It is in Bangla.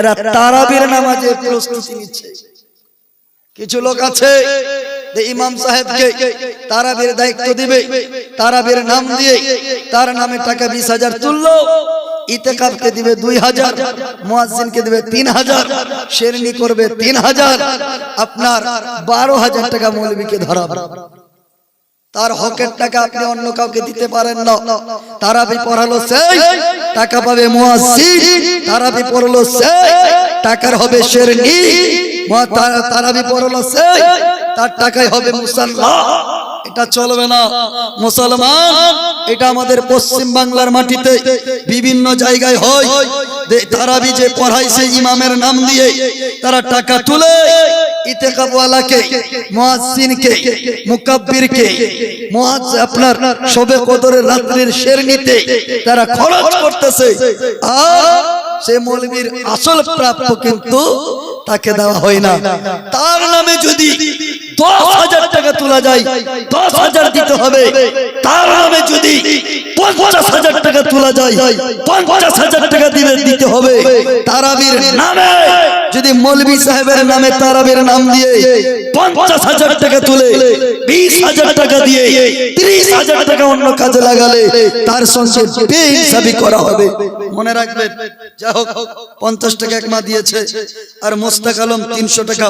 এরা তারাবির নামাজে প্রস্তুতি নিচ্ছে। কিছু লোক আছে ইমাম সাহেবকে তারাবির দায়িত্ব দিবে, তারাবির নাম দিয়ে তার নামে টাকা বিশ হাজার তুললো ইতেকাবকে দিবে দুই হাজার, মুয়াজ্জিনকে দিবে তিন হাজার, শেরনি করবে তিন হাজার, আপনার বারো হাজার টাকা মৌলবীকে ধরাবে। তার হকের টাকা আপনি অন্য কাউকে দিতে পারেন না। তারাবি পড়ালো সেই টাকা পাবে মুয়াজ্জিন। তারাবি পড়ল সেই টাকার হবে শেরনি তারাবি পড়ল সেই তার টাকায় হবে মুসাল্লা। এটা চলবে না। মুসলমান, এটা আমাদের পশ্চিম বাংলার মাটিতে বিভিন্ন জায়গায় হয়। তারাবি যে পড়াই সেই ইমামের নাম দিয়ে, তারা টাকা তুলে তাকে দেওয়া হয় না। তার নামে যদি দশ হাজার টাকা তোলা যায়, দশ হাজার দিতে হবে। তার নামে যদি পঞ্চাশ হাজার টাকা তোলা যায়, পঞ্চাশ হাজার টাকা দিলে দিতে হবে। তারাবির নামে যদি মৌলবী সাহেবের নামে তারাবের নাম দিয়ে পঞ্চাশ হাজার টাকা তুলে, বিশ হাজার টাকা দিয়ে, ত্রিশ হাজার টাকা অন্য কাজে লাগালে তার সঙ্গে বেহিসাবি করা হবে। মনে রাখবেন যা হোক পঞ্চাশ টাকা এক মা দিয়েছে, আর মোস্তাক আলম তিনশো টাকা।